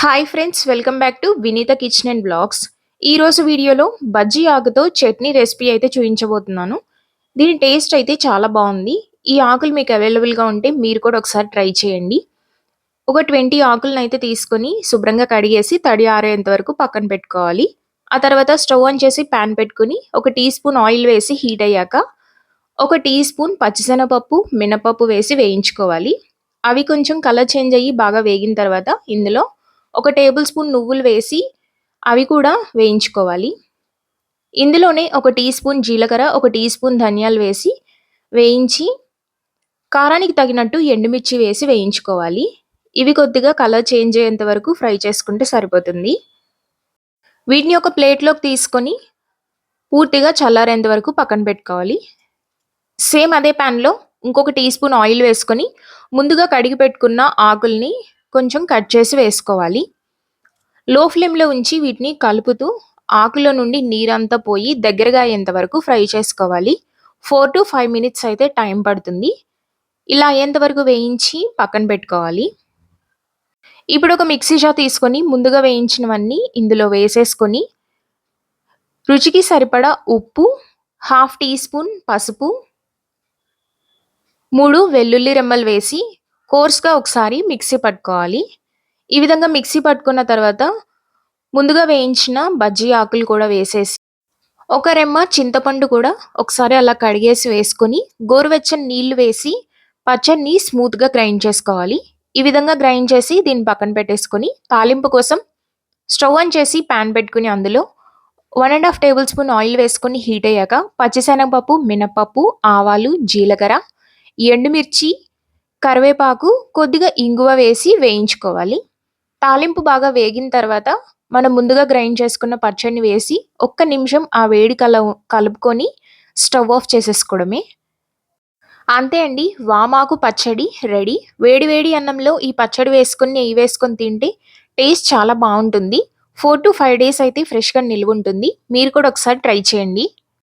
Hi friends welcome back to Vineetha kitchen and blogs ఈరోజు వీడియోలో బజ్జీ ఆకుతో చట్నీ రెసిపీ అయితే చూపించబోతున్నాను. దీని టేస్ట్ అయితే చాలా బాగుంది. ఈ ఆకులు మీకు అవైలబుల్గా ఉంటే మీరు కూడా ఒకసారి ట్రై చేయండి. ఒక ట్వంటీ ఆకులను అయితే తీసుకొని శుభ్రంగా కడిగేసి తడి ఆరేంత వరకు పక్కన పెట్టుకోవాలి. ఆ తర్వాత స్టవ్ ఆన్ చేసి ప్యాన్ పెట్టుకుని ఒక టీ స్పూన్ ఆయిల్ వేసి హీట్ అయ్యాక ఒక టీ స్పూన్ పచ్చిశనగపప్పు మినపప్పు వేసి వేయించుకోవాలి. అవి కొంచెం కలర్ చేంజ్ అయ్యి బాగా వేగిన తర్వాత ఇందులో ఒక టేబుల్ స్పూన్ నువ్వులు వేసి అవి కూడా వేయించుకోవాలి. ఇందులోనే ఒక టీ స్పూన్ జీలకర్ర ఒక టీ స్పూన్ ధనియాలు వేసి వేయించి కారానికి తగినట్టు ఎండుమిర్చి వేసి వేయించుకోవాలి. ఇవి కొద్దిగా కలర్ చేంజ్ అయ్యేంత వరకు ఫ్రై చేసుకుంటే సరిపోతుంది. వీటిని ఒక ప్లేట్లోకి తీసుకొని పూర్తిగా చల్లారేంత వరకు పక్కన పెట్టుకోవాలి. సేమ్ అదే ప్యాన్లో ఇంకొక టీ స్పూన్ ఆయిల్ వేసుకొని ముందుగా కడిగి పెట్టుకున్న ఆకుల్ని కొంచెం కట్ చేసి వేసుకోవాలి. లో ఫ్లేమ్లో ఉంచి వీటిని కలుపుతూ ఆకులో నుండి నీరంతా పోయి దగ్గరగా అయ్యేంత వరకు ఫ్రై చేసుకోవాలి. ఫోర్ టు ఫైవ్ మినిట్స్ అయితే టైం పడుతుంది. ఇలా అయ్యేంత వరకు వేయించి పక్కన పెట్టుకోవాలి. ఇప్పుడు ఒక మిక్సీ జార్ తీసుకొని ముందుగా వేయించినవన్నీ ఇందులో వేసేసుకొని రుచికి సరిపడా ఉప్పు హాఫ్ టీ స్పూన్ పసుపు మూడు వెల్లుల్లి రెమ్మలు వేసి కోర్స్గా ఒకసారి మిక్సీ పట్టుకోవాలి. ఈ విధంగా మిక్సీ పట్టుకున్న తర్వాత ముందుగా వేయించిన బజ్జీ ఆకులు కూడా వేసేసి ఒక రెమ్మ చింతపండు కూడా ఒకసారి అలా కడిగేసి వేసుకొని గోరువెచ్చని నీళ్ళు వేసి పచ్చడిని స్మూత్గా గ్రైండ్ చేసుకోవాలి. ఈ విధంగా గ్రైండ్ చేసి దీన్ని పక్కన పెట్టేసుకొని తాలింపు కోసం స్టవ్ ఆన్ చేసి ప్యాన్ పెట్టుకుని అందులో one and half table spoon oil వేసుకొని హీట్ అయ్యాక పచ్చిశనగపప్పు మినపప్పు ఆవాలు జీలకర్ర ఎండుమిర్చి కరివేపాకు కొద్దిగా ఇంగువ వేసి వేయించుకోవాలి. తాలింపు బాగా వేగిన తర్వాత మనం ముందుగా గ్రైండ్ చేసుకున్న పచ్చడిని వేసి ఒక్క నిమిషం ఆ వేడి కల కలుపుకొని స్టవ్ ఆఫ్ చేసేసుకోవడమే. అంతే అండి వామాకు పచ్చడి రెడీ. వేడివేడి అన్నంలో ఈ పచ్చడి వేసుకొని నెయ్యి వేసుకొని తింటే టేస్ట్ చాలా బాగుంటుంది. ఫోర్ టు ఫైవ్ డేస్ అయితే ఫ్రెష్గా నిల్వ ఉంటుంది. మీరు కూడా ఒకసారి ట్రై చేయండి.